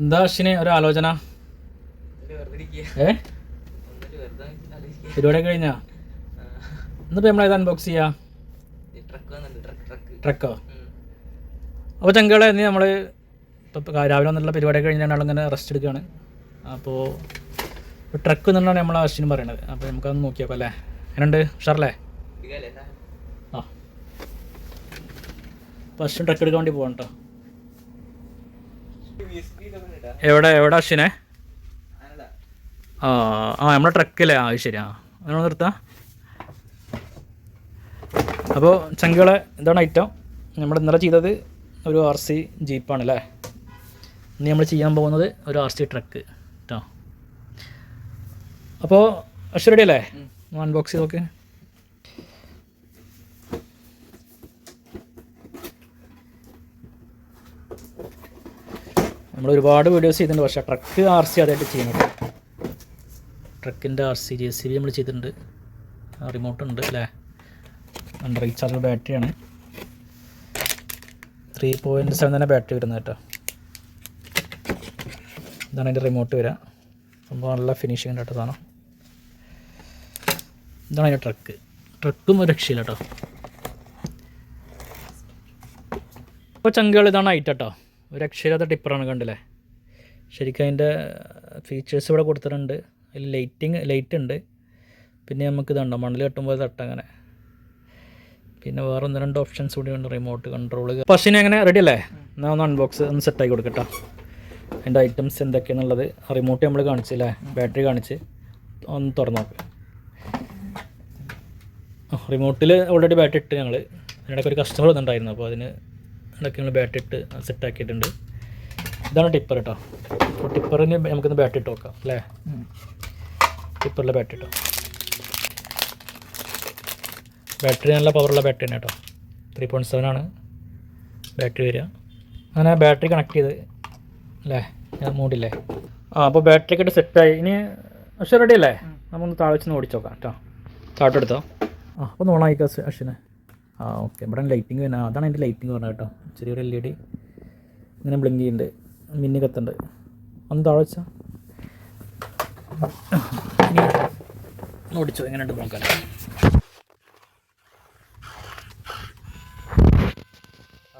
എന്താ അശ്വിന് ഒരു ആലോചന? ഏ? പരിപാടി കഴിഞ്ഞാ? എന്നിട്ട് നമ്മൾ ഏത് അൺബോക്സ് ചെയ്യാ? ട്രക്കോ അപ്പോൾ ചങ്കളെ ഇനി നമ്മൾ ഇപ്പോൾ രാവിലെ വന്നിട്ടുള്ള പരിപാടി കഴിഞ്ഞാണ് ഇങ്ങനെ റെസ്റ്റ് എടുക്കുകയാണ്. അപ്പോൾ ട്രക്ക് എന്നുള്ളതാണ് നമ്മൾ അശ്വിനും പറയണത്. അപ്പോൾ നമുക്ക് അത് നോക്കിയപ്പോ അല്ലേ? എന്നുണ്ട് ഉഷാറല്ലേ? ആ. അപ്പോൾ അശ്വിൻ ട്രക്ക് എടുക്കാൻ വേണ്ടി പോകണം കേട്ടോ എവിടെ എവിടെ അശ്വിനെ? ആ ആ നമ്മുടെ ട്രക്കല്ലേ ആ ശരിയാ ശരി. ആ അങ്ങനെ നിർത്താം. അപ്പോൾ ചങ്കുകളെ ഇതാണ് ഐറ്റം നമ്മൾ ഇന്നലെ ചെയ്തത് ഒരു ആർ സി ജീപ്പാണ് അല്ലേ ഇനി നമ്മൾ ചെയ്യാൻ പോകുന്നത് ഒരു ആർ സി ട്രക്ക് കേട്ടോ അപ്പോൾ അശ്വരടി അല്ലേ? അൺബോക്സ് ചെയ്ത് നോക്ക്. നമ്മൾ ഒരുപാട് വീഡിയോസ് ചെയ്തിട്ടുണ്ട്. പക്ഷേ ട്രക്ക് ആർ സി അതായിട്ട് ചെയ്യുന്നുണ്ട് ട്രക്കിന്റെ R C J C B നമ്മൾ ചെയ്തിട്ടുണ്ട്. റിമോട്ട് ഉണ്ട് അല്ലേ? അണ്ടർ റീചാർജ് ബാറ്ററിയാണ് ത്രീ പോയിന്റ് സെവൻ തന്നെ ബാറ്ററി വരുന്നത് കേട്ടോ. ഇതാണ് അതിന്റെ റിമോട്ട് വരിക. സംഭവം നല്ല ഉണ്ട് കേട്ടോ സാധനം. ഇതാണ് അതിന്റെ ട്രക്ക് ട്രക്കും ഒരു രക്ഷയില്ല കേട്ടോ. ഇപ്പോൾ ചങ്കുകൾ ഇതാണ് ഐറ്റം കേട്ടോ. ഒരു അക്ഷരാത ടിപ്പറാണ് കണ്ടില്ലേ? ശരിക്കും അതിന്റെ ഫീച്ചേഴ്സ് ഇവിടെ കൊടുത്തിട്ടുണ്ട്. അതിൽ ലൈറ്റിങ് ലൈറ്റ് ഉണ്ട്. പിന്നെ നമുക്ക് ഇതുണ്ടോ മണ്ണിൽ കെട്ടുമ്പോൾ തട്ട അങ്ങനെ. പിന്നെ വേറെ ഒന്ന് രണ്ട് ഓപ്ഷൻസ് കൂടി ഉണ്ട് റിമോട്ട് കൺട്രോൾ പശുവിനെ അങ്ങനെ റെഡി അല്ലേ? എന്നാൽ ഒന്ന് അൺബോക്സ് ഒന്ന് സെറ്റാക്കി കൊടുക്കട്ടോ അതിന്റെ ഐറ്റംസ് എന്തൊക്കെയാണെന്നുള്ളത് റിമോട്ട് നമ്മൾ കാണിച്ചു അല്ലേ ബാറ്ററി കാണിച്ച്. ഒന്ന് തുറന്നു നോക്ക്. റിമോട്ടിൽ ഓൾറെഡി ബാറ്ററി ഇട്ട് ഞങ്ങൾ അതിനിടയ്ക്ക് ഒരു കസ്റ്റമർ വന്നിട്ടുണ്ടായിരുന്നു. അപ്പോൾ അതിന് ഇടയ്ക്ക് നമ്മൾ ബാറ്റ് ഇട്ട് സെറ്റാക്കിയിട്ടുണ്ട് ഇതാണ് ടിപ്പർ കേട്ടോ അപ്പോൾ ടിപ്പറിന് നമുക്കൊന്ന് ബാറ്റ് ഇട്ട് നോക്കാം അല്ലേ? ടിപ്പറിലെ ബാറ്റ് ഇട്ടോ. ബാറ്ററി നല്ല പവറുള്ള ബാറ്ററി തന്നെ കേട്ടോ ത്രീ പോയിന്റ് സെവൻ ആണ് ബാറ്ററി വരിക. അങ്ങനെ ബാറ്ററി കണക്ട് ചെയ്ത് അല്ലേ? ഞാൻ മൂടില്ലേ? ആ അപ്പോൾ ബാറ്ററി ഒക്കെ സെറ്റായി ഇനി പക്ഷേ റെഡി അല്ലേ? നമ്മൊന്ന് താഴെ വെച്ച് ഓടിച്ചു നോക്കാം കേട്ടോ താട്ടെടുത്തോ ആ അപ്പോൾ നോണായിക്കാ അശ്വിനെ. ആ ഓക്കെ ഇവിടെ ലൈറ്റിംഗ് വരുന്നത് അതാണ് എന്റെ ലൈറ്റിംഗ് പറഞ്ഞത് കേട്ടോ. ചെറിയൊരു എൽ ഇ ഡി ഇങ്ങനെ ബ്ലിങ്ക് ചെയ്യുന്നുണ്ട് മിന്നി കത്തുണ്ട്. ഒന്ന് താഴെ വെച്ചാൽ ഓടിച്ചു. എങ്ങനെയുണ്ട് നോക്കാം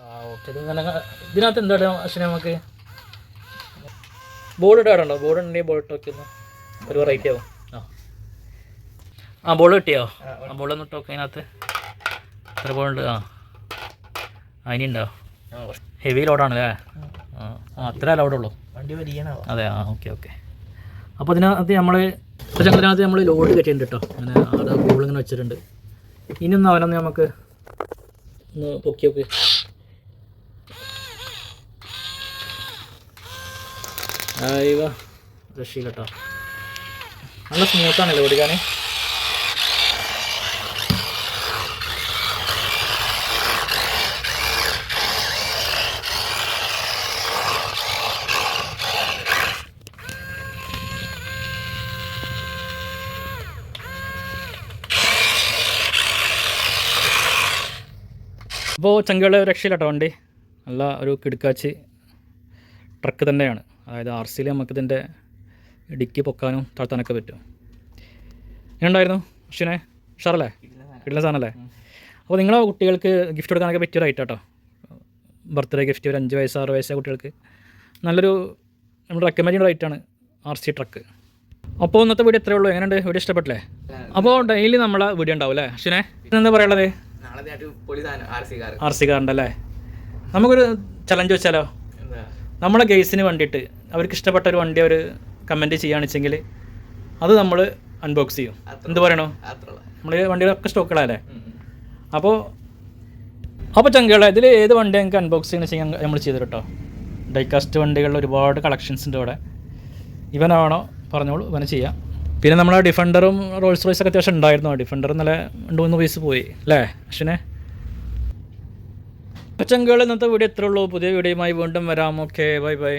ആ ഓക്കെ ഇതിനകത്ത് എന്താ അശ്വിനെ നമുക്ക്? ബോർഡ് ഇടാറുണ്ടോ? ബോർഡ് ഉണ്ടെങ്കിൽ ബോർഡ് ഇട്ട് വെക്കുന്നു ഒരു വെറൈറ്റി ആവും. ആ. ആ ബോൾ കിട്ടിയോ? ആ ബോൾ ഒന്ന് ഇട്ട് അതിനകത്ത്. എത്ര പോയിണ്ട് ആ. അതിനുണ്ടോ ഹെവി ലോഡാണല്ലേ ആ. ആ അത്ര ലോഡുള്ളൂ വണ്ടി വലിയണോ അതെ ആ ഓക്കെ ഓക്കെ അപ്പോൾ അതിനകത്ത് നമ്മൾ ഇപ്പോൾ ചങ്ങനകത്ത് നമ്മൾ ലോഡ് കെട്ടിയിട്ടുണ്ട് കേട്ടോ അങ്ങനെ ആടെ കൂളിങ്ങനെ ഇങ്ങനെ വെച്ചിട്ടുണ്ട്. ഇനി ഒന്ന് അവനൊന്ന് നമുക്ക് ഒന്ന് പൊക്കി നോക്ക്. രക്ഷയില്ല കേട്ടോ നല്ല സ്മൂത്താണല്ലോ ഓടിക്കാൻ അപ്പോൾ ചങ്കുകളെ രക്ഷയിലട്ടോ വണ്ടി. നല്ല ഒരു കിടുക്കാച്ചി ട്രക്ക് തന്നെയാണ്. അതായത് ആർ സിയിൽ നമുക്ക് ഇതിന്റെ ഡിക്കി പൊക്കാനും താഴ്ത്താനൊക്കെ പറ്റും. ഉണ്ടായിരുന്നു അശ്വിനെ? ഉഷാറല്ലേ? കിട്ടുന്ന സാധനമല്ലേ അപ്പോൾ നിങ്ങളെ കുട്ടികൾക്ക് ഗിഫ്റ്റ് കൊടുക്കാനൊക്കെ പറ്റിയൊരു ഐറ്റം കേട്ടോ ബർത്ത്ഡേ ഗിഫ്റ്റ് ഒരു അഞ്ച് വയസ്സ് ആറ് വയസ്സായ കുട്ടികൾക്ക്. നല്ലൊരു നമ്മൾ റെക്കമെൻഡ് ചെയ്യുന്ന റൈറ്റാണ് ആർ സി ട്രക്ക് അപ്പോൾ ഇന്നത്തെ വീഡിയോ എത്രയേ ഉള്ളൂ. എങ്ങനെയുണ്ട്? വീഡിയോ ഇഷ്ടപ്പെട്ടില്ലേ? അപ്പോൾ ഡെയിലി നമ്മളെ വീഡിയോ ഉണ്ടാവും അല്ലേ? അശ്വിനെ എന്താ പറയുള്ളത് ആർ സി കാർ. അല്ലേ? നമുക്കൊരു ചലഞ്ച് വെച്ചാലോ? നമ്മളെ ഗെയ്സിന് വേണ്ടിയിട്ട് അവർക്ക് ഇഷ്ടപ്പെട്ട ഒരു വണ്ടി അവർ കമന്റ് ചെയ്യുകയാണെച്ചെങ്കിൽ അത് നമ്മൾ അൺബോക്സ് ചെയ്യും. എന്ത് പറയണോ? നമ്മൾ വണ്ടികളൊക്കെ സ്റ്റോക്കുകളല്ലേ അപ്പോൾ അപ്പോൾ ചങ്കകളെ ഇതിൽ ഏത് വണ്ടി ഞങ്ങൾക്ക് അൺബോക്സ് ചെയ്യണമെന്ന് വെച്ചാൽ നമ്മൾ ചെയ്തു കേട്ടോ ഡൈകാസ്റ്റ് വണ്ടികളിൽ ഒരുപാട് കളക്ഷൻസ് ഉണ്ട് ഇവിടെ. ഇവനാണോ? പറഞ്ഞോളൂ ഇവനെ ചെയ്യാം. പിന്നെ നമ്മൾ ആ ഡിഫൻഡറും റോൾസ് റോയ്സ് ഒക്കെ അത്യാവശ്യം ഉണ്ടായിരുന്നു. ആ ഡിഫൻഡർ നല്ല രണ്ട് മൂന്ന് പീസ് പോയി അല്ലേ? അശ്വിനെ? ചങ്കുകൾ ഇന്നത്തെ വീഡിയോ എത്ര ഉള്ളൂ. പുതിയ വീഡിയോയുമായി വീണ്ടും വരാം. Okay bye bye